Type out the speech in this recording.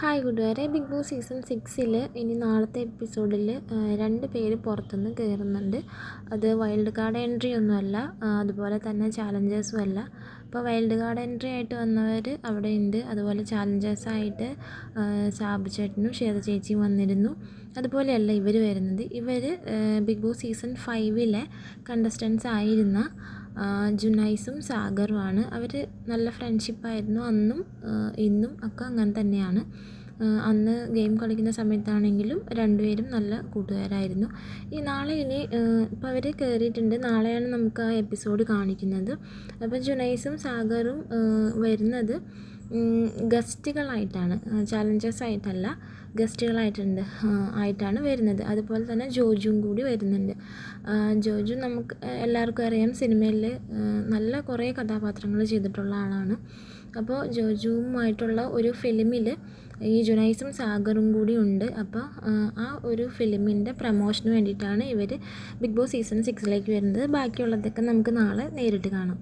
Hi കൂട്ടുകാരെ big boss season സിക്സിൽ ഇനി നാളത്തെ എപ്പിസോഡിൽ രണ്ട് പേര് പുറത്തുനിന്ന് കയറുന്നുണ്ട് അത് വൈൽഡ് കാർഡ് എൻട്രി ഒന്നുമല്ല അതുപോലെ തന്നെ ചാലഞ്ചേഴ്സും അല്ല. അപ്പോൾ വൈൽഡ് കാർഡ് എൻട്രി ആയിട്ട് വന്നവർ അവിടെ ഉണ്ട് അതുപോലെ ചാലഞ്ചേഴ്സായിട്ട് സാബു ചേട്ടനും ശ്വേത ചേച്ചിയും വന്നിരുന്നു. അതുപോലെയല്ല ഇവർ വരുന്നത്. ഇവർ ബിഗ് ബോസ് സീസൺ ഫൈവിലെ കണ്ടസ്റ്റൻസ് ആയിരുന്ന ജുനൈസും സാഗറുമാണ് അവർ നല്ല ഫ്രണ്ട്ഷിപ്പായിരുന്നു. അന്നും ഇന്നും ഒക്കെ അങ്ങനെ തന്നെയാണ്. അന്ന് ഗെയിം കളിക്കുന്ന സമയത്താണെങ്കിലും രണ്ടുപേരും നല്ല കൂട്ടുകാരായിരുന്നു. ഈ നാളെ ഇനി ഇപ്പോൾ അവർ കയറിയിട്ടുണ്ട് നാളെയാണ് നമുക്ക് ആ എപ്പിസോഡ് കാണിക്കുന്നത്. അപ്പോൾ ജുനൈസും സാഗറും വരുന്നത് ഗസ്റ്റുകളായിട്ടാണ്. ചാലഞ്ചേഴ്സ് ആയിട്ടല്ല ഗസ്റ്റുകളായിട്ടുണ്ട്. ആയിട്ടാണ് വരുന്നത്. അതുപോലെ തന്നെ ജോജും കൂടി വരുന്നുണ്ട്. ജോജു നമുക്ക് എല്ലാവർക്കും അറിയാം സിനിമയിൽ നല്ല കുറേ കഥാപാത്രങ്ങൾ ചെയ്തിട്ടുള്ള ആളാണ്. അപ്പോൾ ജോജുവുമായിട്ടുള്ള ഒരു ഫിലിമിൽ ഈ ജുനൈസും സാഗറും കൂടി ഉണ്ട്. അപ്പോൾ ആ ഒരു ഫിലിമിന്റെ പ്രമോഷന് വേണ്ടിയിട്ടാണ് ഇവർ ബിഗ് ബോസ് സീസൺ സിക്സിലേക്ക് വരുന്നത്. ബാക്കിയുള്ളതൊക്കെ നമുക്ക് നാളെ നേരിട്ട് കാണാം.